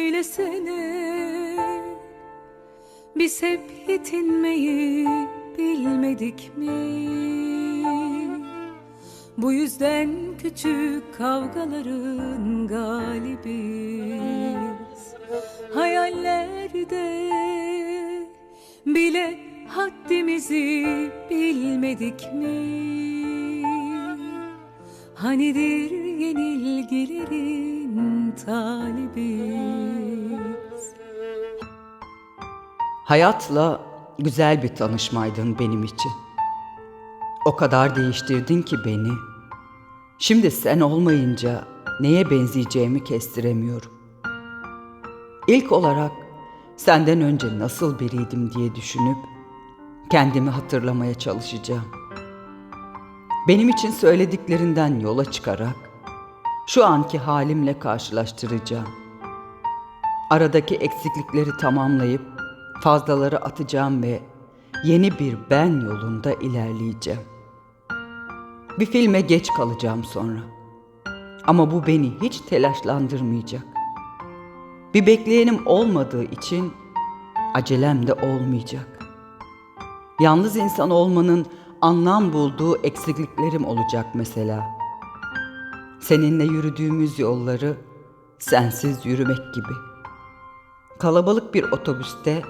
söylesene Biz hep yetinmeyi bilmedik mi? Bu yüzden küçük kavgaların galibiz Hayallerde bile haddimizi bilmedik mi? Hanidir yenilgilerin talibiz Hayatla güzel bir tanışmaydın benim için. O kadar değiştirdin ki beni. Şimdi sen olmayınca neye benzeyeceğimi kestiremiyorum. İlk olarak senden önce nasıl biriydim diye düşünüp kendimi hatırlamaya çalışacağım. Benim için söylediklerinden yola çıkarak şu anki halimle karşılaştıracağım. Aradaki eksiklikleri tamamlayıp fazlaları atacağım ve yeni bir ben yolunda ilerleyeceğim. Bir filme geç kalacağım sonra. Ama bu beni hiç telaşlandırmayacak. Bir bekleyenim olmadığı için acelem de olmayacak. Yalnız insan olmanın anlam bulduğu eksikliklerim olacak mesela. Seninle yürüdüğümüz yolları sensiz yürümek gibi. Kalabalık bir otobüste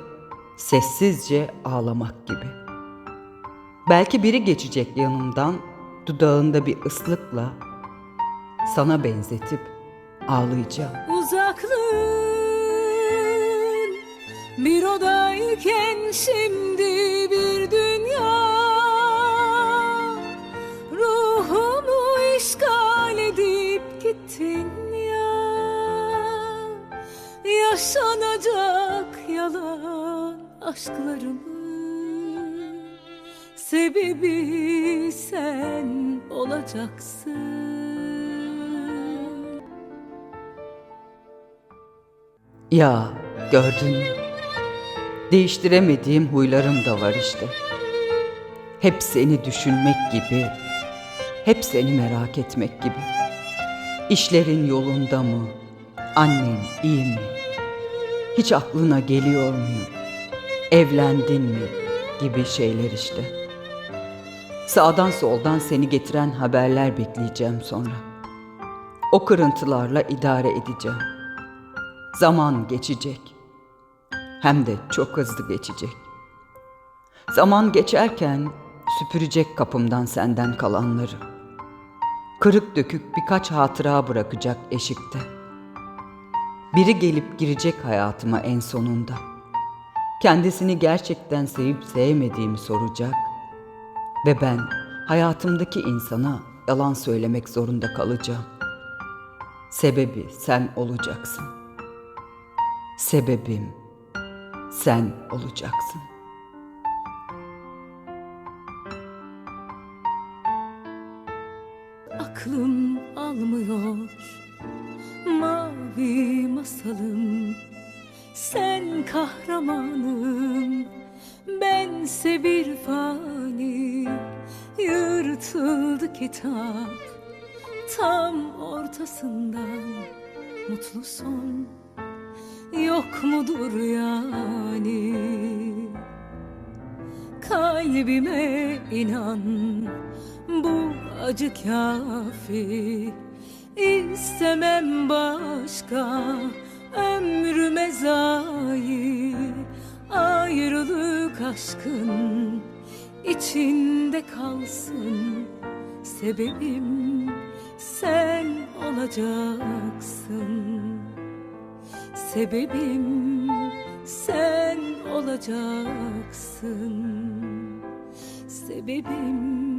sessizce ağlamak gibi. Belki biri geçecek yanımdan dudağında bir ıslıkla sana benzetip ağlayacağım. Uzaklığın bir odayken şimdi bir dünya Yaşanacak yalan aşklarımın Sebebi sen olacaksın Ya gördün mü? Değiştiremediğim huylarım da var işte. Hep seni düşünmek gibi, hep seni merak etmek gibi. İşlerin yolunda mı? Annen iyi mi? Hiç aklına geliyor muyum? Evlendin mi? Gibi şeyler işte. Sağdan soldan seni getiren haberler bekleyeceğim sonra. O kırıntılarla idare edeceğim. Zaman geçecek. Hem de çok hızlı geçecek. Zaman geçerken süpürecek kapımdan senden kalanları. Kırık dökük birkaç hatıra bırakacak eşikte. Biri gelip girecek hayatıma en sonunda. Kendisini gerçekten sevip sevmediğimi soracak ve ben hayatımdaki insana yalan söylemek zorunda kalacağım. Sebebi sen olacaksın. Sebebim sen olacaksın. Aklım almıyor mavi masalım Sen kahramanım. Bense bir fani Yırtıldı kitap. Tam ortasından Mutlu son yok mudur yani? Kalbime inan bu acı kafi İstemem başka ömrüme zayi Ayrılık aşkın içinde kalsın Sebebim. Sen olacaksın. Sebebim sen olacaksın. Sebebim